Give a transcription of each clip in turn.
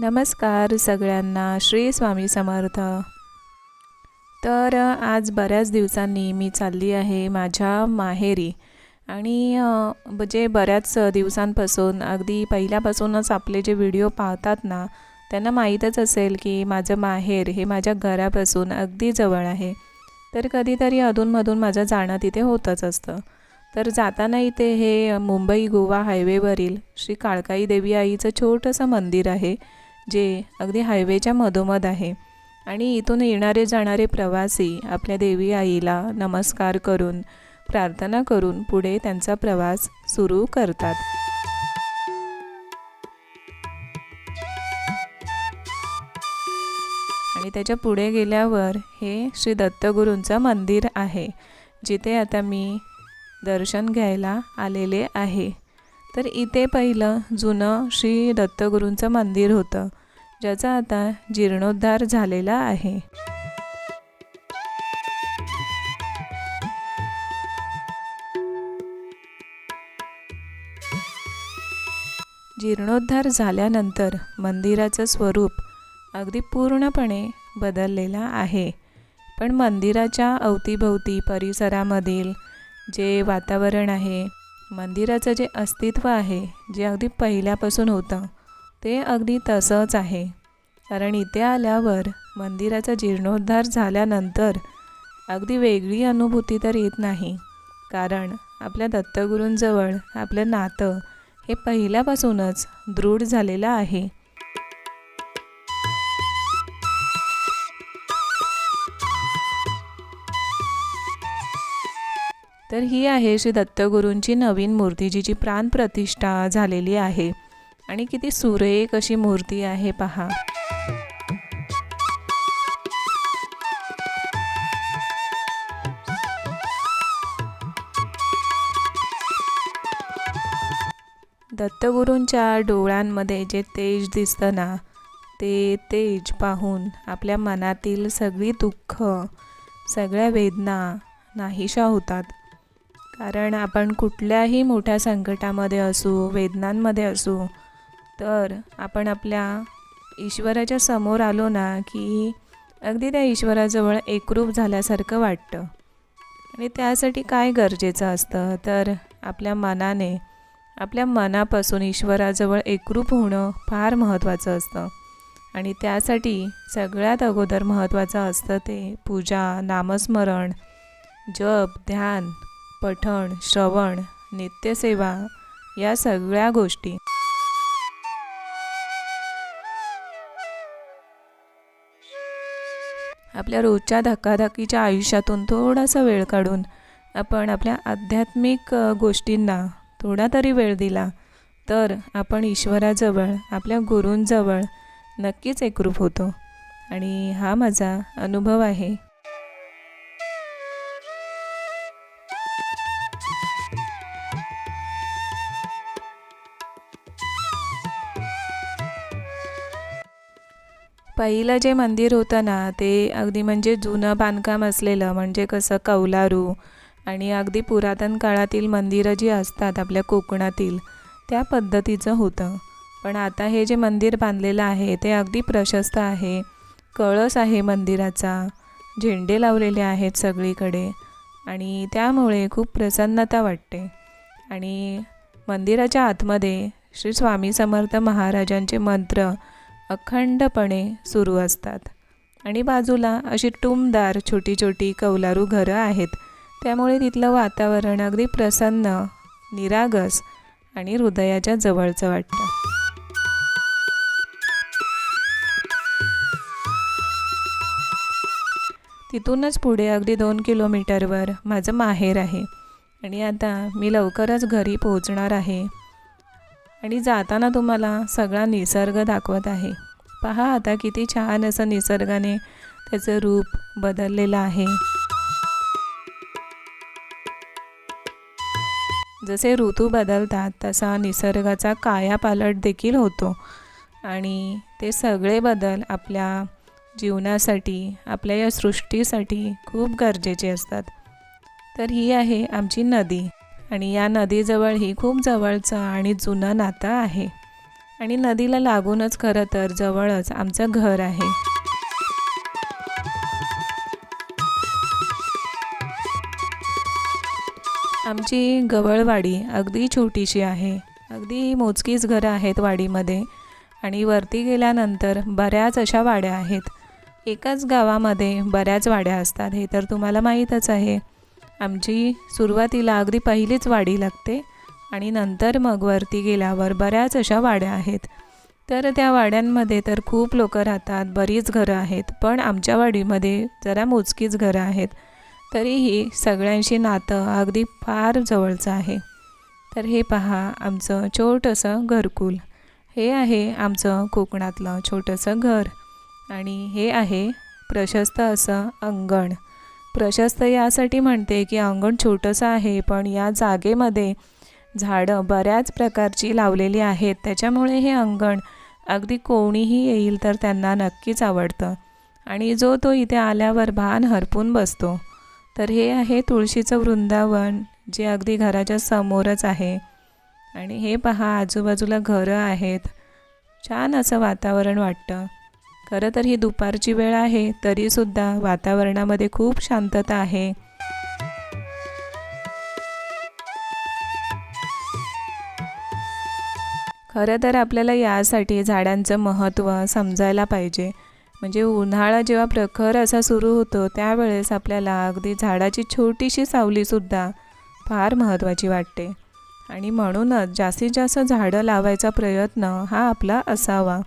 नमस्कार सगळ्यांना श्री स्वामी समर्थ. तर आज बऱ्याच दिवसांनी मी चालली आहे माझ्या माहेरी. आणि जे म्हणजे बऱ्याच दिवसांपासून अगदी पहिल्यापासूनच आपले जे व्हिडिओ पाहतात ना त्यांना माहीतच असेल की माझं माहेर हे माझ्या घरापासून अगदी जवळ आहे. तर कधीतरी अधूनमधून माझं जाणं तिथे होतच असतं. तर जाताना इथे हे मुंबई गोवा हायवेवरील श्री काळकाई देवी आईचं छोटंसं मंदिर आहे. जे अगदी हायवेच्या मधोमध आहे. आणि इथून येणारे जाणारे प्रवासी आपल्या देवी आईला नमस्कार करून प्रार्थना करून पुढे त्यांचा प्रवास सुरू करतात. आणि त्याच्या पुढे गेल्यावर हे श्री दत्तगुरूंचं मंदिर आहे जिथे आता मी दर्शन घ्यायला आलेले आहे. तर इथे पहिलं जुनं श्री दत्तगुरूंचं मंदिर होतं ज्याचा आता जीर्णोद्धार झालेला आहे. जीर्णोद्धार झाल्यानंतर मंदिराचं स्वरूप अगदी पूर्णपणे बदललेलं आहे. पण मंदिराच्या अवतीभोवती परिसरामधील जे वातावरण आहे मंदिराचं जे अस्तित्व आहे जे अगदी पहिल्यापासून होतं ते अगदी तसंच आहे. कारण इथे आल्यावर मंदिराचा जीर्णोद्धार झाल्यानंतर अगदी वेगळी अनुभूती तर येत नाही. कारण आपल्या दत्तगुरूंजवळ आपलं नातं हे पहिल्यापासूनच दृढ झालेलं आहे. तर ही आहे श्री दत्तगुरूंची नवीन मूर्ती जिची प्राणप्रतिष्ठा झालेली आहे. आणि किती सुरेख अशी मूर्ती आहे पहा. दत्तगुरूंच्या डोळ्यांमध्ये जे तेज दिसतं ना ते तेज पाहून आपल्या मनातील सगळी दुःख सगळ्या वेदना नाहीशा होतात. कारण आपण कुठल्याही मोठ्या संकटामध्ये असू वेदनांमध्ये असू तर आपण आपल्या ईश्वराच्या समोर आलो ना की अगदी त्या ईश्वराजवळ एकरूप झाल्यासारखं वाटतं. आणि त्यासाठी काय गरजेचं असतं? तर आपल्या मनाने आपल्या मनापासून ईश्वराजवळ एकरूप होणं फार महत्त्वाचं असतं. आणि त्यासाठी सगळ्यात अगोदर महत्त्वाचं असतं ते पूजा नामस्मरण जप ध्यान पठण श्रवण नित्यसेवा या सगळ्या गोष्टी. आपल्या रोजच्या धकाधकीच्या आयुष्यातून थोडासा वेळ काढून आपण आपल्या आध्यात्मिक गोष्टींना थोडा तरी वेळ दिला तर आपण ईश्वराजवळ आपल्या गुरूंजवळ नक्कीच एकरूप होतो. आणि हा माझा अनुभव आहे. पहिलं जे मंदिर होतं ना ते अगदी म्हणजे जुनं बांधकाम असलेलं म्हणजे कसं कौलारू आणि अगदी पुरातन काळातील मंदिरं जी असतात आपल्या कोकणातील त्या पद्धतीचं होतं. पण आता हे जे मंदिर बांधलेलं आहे ते अगदी प्रशस्त आहे. कळस आहे मंदिराचा झेंडे लावलेले आहेत सगळीकडे आणि त्यामुळे खूप प्रसन्नता वाटते. आणि मंदिराच्या आतमध्ये श्री स्वामी समर्थ महाराजांचे मंत्र अखंडपणे सुरू असतात. आणि बाजूला अशी टुमदार छोटी छोटी कौलारू घरं आहेत. त्यामुळे तिथलं वातावरण अगदी प्रसन्न निरागस आणि हृदयाच्या जवळचं वाटतं. तिथूनच पुढे अगदी दोन किलोमीटरवर माझं माहेर आहे. आणि आता मी लवकरच घरी पोहोचणार आहे. आणि जाताना तुम्हाला सगळा निसर्ग दाखवत आहे. पहा आता किती छान असं निसर्गाने त्याचं रूप बदललेलं आहे. जसे ऋतू बदलतात तसा निसर्गाचा कायापालट देखील होतो. आणि ते सगळे बदल आपल्या जीवनासाठी आपल्या या सृष्टीसाठी खूप गरजेचे असतात. तर ही आहे आमची नदी. आणि या नदीजवळ ही खूप जवळचं आणि जुनं नातं आहे. आणि नदीला लागूनच खरं तर जवळच आमचं घर आहे. आमची गवळवाडी अगदी छोटीशी आहे. अगदी मोजकीच घरं आहेत वाडीमध्ये. आणि वरती गेल्यानंतर बऱ्याच अशा वाड्या आहेत. एकाच गावामध्ये बऱ्याच वाड्या असतात हे तर तुम्हाला माहीतच आहे. आमची सुरुवातीला अगदी पहिलीच वाडी लागते आणि नंतर मग वरती गेल्यावर बऱ्याच अशा वाड्या आहेत. तर त्या वाड्यांमध्ये तर खूप लोक राहतात बरीच घरं आहेत पण आमच्या वाडीमध्ये जरा मोजकीच घरं आहेत. तरीही सगळ्यांशी नातं अगदी फार जवळचं आहे. तर हे पहा आमचं छोटंसं घरकुल. हे आहे आमचं कोकणातलं छोटंसं घर आणि हे आहे प्रशस्त असं अंगण. प्रशस्त यासाठी म्हणते की अंगण छोटंसं आहे पण या जागेमध्ये झाडं बऱ्याच प्रकारची लावलेली आहेत. त्याच्यामुळे हे अंगण अगदी कोणीही येईल तर त्यांना नक्कीच आवडतं. आणि जो तो इथे आल्यावर भान हरपून बसतो. तर हे आहे तुळशीचं वृंदावन जे अगदी घराच्या समोरच आहे. आणि हे पहा आजूबाजूला घरं आहेत. छान असं वातावरण वाटतं. खरं तर ही दुपारची वेळ आहे तरीसुद्धा वातावरणामध्ये खूप शांतता आहे. खरं तर आपल्याला यासाठी झाडांचं महत्त्व समजायला पाहिजे. म्हणजे उन्हाळा जेव्हा प्रखर असा सुरू होतो त्यावेळेस आपल्याला अगदी झाडाची छोटीशी सावलीसुद्धा फार महत्त्वाची वाटते. आणि म्हणूनच जास्तीत जास्त झाडं लावायचा प्रयत्न हा आपला असावा.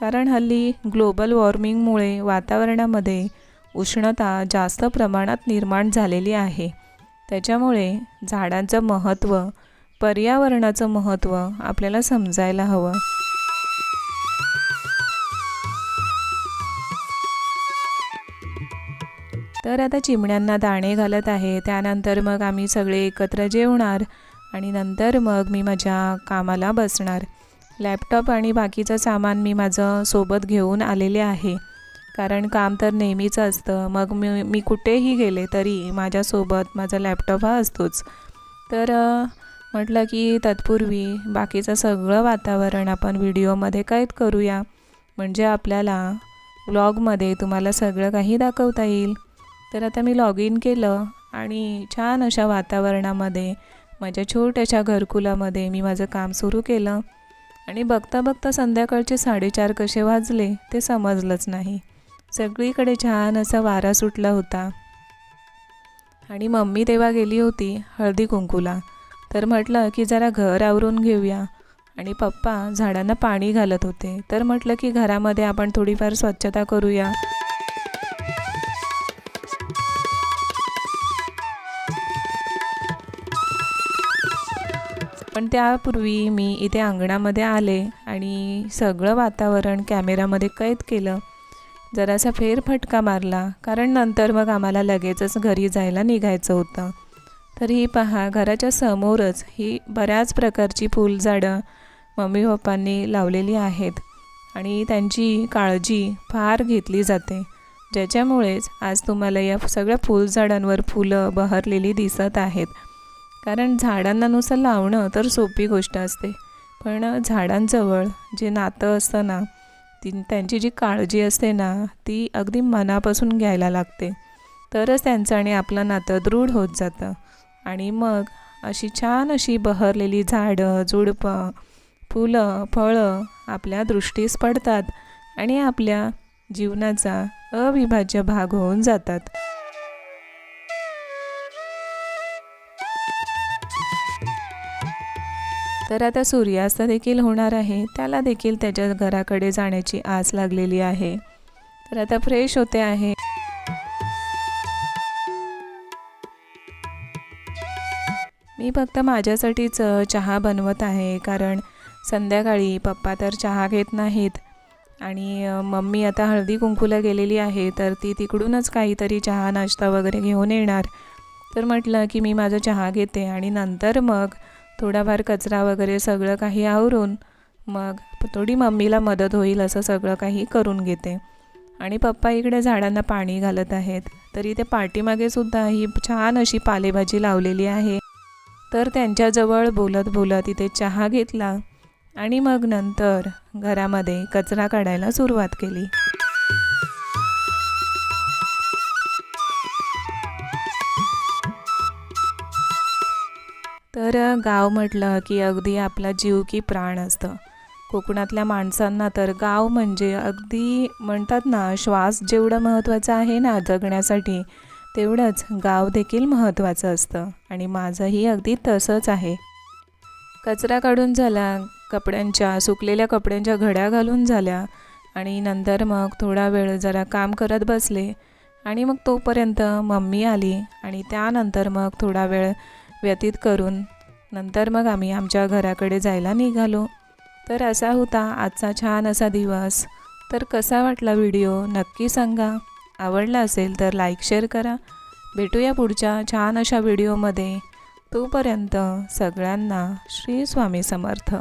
कारण हल्ली ग्लोबल वॉर्मिंगमुळे वातावरणामध्ये उष्णता जास्त प्रमाणात निर्माण झालेली आहे. त्याच्यामुळे झाडांचं महत्त्व पर्यावरणाचं महत्त्व आपल्याला समजायला हवं. तर आता चिमण्यांना दाणे घालत आहे. त्यानंतर मग आम्ही सगळे एकत्र जेवणार आणि नंतर मग मी माझ्या कामाला बसणार. लॅपटॉप आणि बाकीचं सामान मी माझं सोबत घेऊन आलेले आहे. कारण काम तर नेहमीचं असतं. मग मी मी कुठेही गेले तरी माझ्यासोबत माझा लॅपटॉप हा असतोच. तर म्हटलं की तत्पूर्वी बाकीचं सगळं वातावरण आपण व्हिडिओमध्ये कैद करूया. म्हणजे आपल्याला व्लॉगमध्ये तुम्हाला सगळं काही दाखवता येईल. तर आता मी लॉग इन केलं आणि छान अशा वातावरणामध्ये माझ्या छोट्याशा घरकुलामध्ये मी माझं काम सुरू केलं. आणि बघता बघता संध्याकाळचे साडेचार कसे वाजले ते समजलंच नाही. सगळीकडे छान असा वारा सुटला होता. आणि मम्मी तेव्हा गेली होती हळदी कुंकूला. तर म्हटलं की जरा घर आवरून घेऊया. आणि पप्पा झाडांना पाणी घालत होते. तर म्हटलं की घरामध्ये आपण थोडीफार स्वच्छता करूया. त्यापूर्वी मी इथे अंगणामध्ये आले आणि सगळं वातावरण कॅमेरामध्ये कैद केलं. जरासा फेरफटका मारला कारण नंतर मग आम्हाला लगेचच घरी जायला निघायचं होतं. तर ही पहा घराच्या समोरच ही बऱ्याच प्रकारची फुलझाडं मम्मी पप्पांनी लावलेली आहेत आणि त्यांची काळजी फार घेतली जाते. ज्याच्यामुळेच आज तुम्हाला या सगळ्या फुलझाडांवर फुलं बहरलेली दिसत आहेत. कारण झाडांना नुसतं लावणं तर सोपी गोष्ट असते. पण झाडांजवळ जे नातं असतं ना ती त्यांची जी काळजी असते ना ती अगदी मनापासून घ्यायला लागते. तरच त्यांचं आणि आपलं नातं दृढ होत जातं. आणि मग अशी छान अशी बहरलेली झाडं झुडपं फुलं फळं आपल्या दृष्टीस पडतात आणि आपल्या जीवनाचा अविभाज्य भाग होऊन जातात. तर आता सूर्यास्त देखील होणार आहे. त्याला देखील त्याच्या घराकडे जाण्याची आस लागलेली आहे. तर आता फ्रेश होते आहे. मी फक्त माझ्यासाठीच चहा बनवत आहे. कारण संध्याकाळी पप्पा तर चहा घेत नाहीत. आणि मम्मी आता हळदी कुंकूला गेलेली आहे. तर ती तिकडूनच काहीतरी चहा नाश्ता वगैरे घेऊन येणार. तर म्हटलं की मी माझा चहा घेते आणि नंतर मग थोडाफार कचरा वगैरे सगळं काही आवरून मग थोडी मम्मीला मदत होईल असं सगळं काही करून घेते. आणि पप्पा इकडे झाडांना पाणी घालत आहेत. तर इथे पाठीमागे सुद्धा ही छान अशी पालेभाजी लावलेली आहे. तर त्यांच्याजवळ बोलत बोलत इथे चहा घेतला आणि मग नंतर घरामध्ये कचरा काढायला सुरुवात केली. तर गाव म्हटलं की अगदी आपला जीव की प्राण असतं. कोकणातल्या माणसांना तर गाव म्हणजे अगदी म्हणतात ना श्वास जेवढं महत्त्वाचं आहे ना जगण्यासाठी तेवढंच गाव देखील महत्त्वाचं असतं आणि माझंही अगदी तसंच आहे. कचरा काढून झाला कपड्यांच्या सुकलेल्या कपड्यांच्या घड्या घालून झाल्या आणि नंतर मग थोडा वेळ जरा काम करत बसले आणि मग तोपर्यंत मम्मी आली आणि त्यानंतर मग थोडा वेळ व्यतीत करून नंतर मग आम्ही आमच्या घराकडे जायला निघालो. तर असा होता आजचा छान असा दिवस. तर कसा वाटला व्हिडिओ नक्की सांगा. आवडला असेल तर लाईक शेअर करा. भेटूया पुढच्या छान अशा व्हिडिओमध्ये. तोपर्यंत सगळ्यांना श्री स्वामी समर्थ.